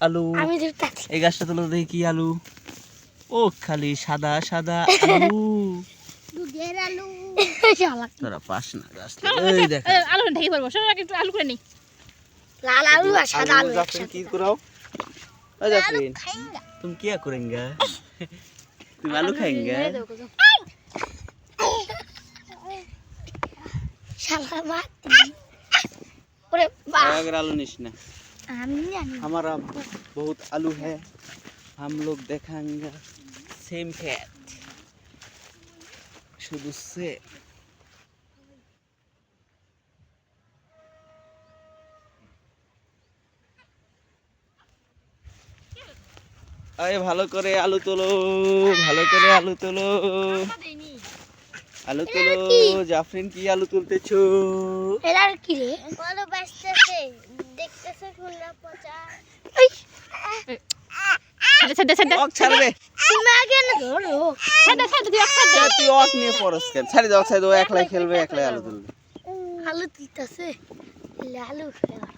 আলু। এই গাছটা তোলো দেখি কি আলু। ও খালি সাদা সাদা আলু। আলু। তোরা পাস না আলু একটু আলু লাল আলু কি করাও? তুমি আলু আলু নিস না। हमारा बहुत आलू है हम लोग देखेंगे सेम खेत শুধু সে আরে ভালো করে আলু তোলো ভালো করে আলু তোলো আলু তোলো জাফরিন কি আলু তুলতেছো এরা আর কি রে বলো বাঁচতেছে দেখতেছে খুলনা পচা। ছেড়ে ছেড়ে ছেড়ে অক ছাড়বে তুমি আগে না ধরো। ছেড়ে ছেড়ে তুই এক ছেড়ে তুই অক নিয়ে পরস কেন? ছাড়ি দাও ছাড়ি দাও একলাই খেলবে একলাই আলু তুলবে। আলু দিতেছে। আলু ফেলা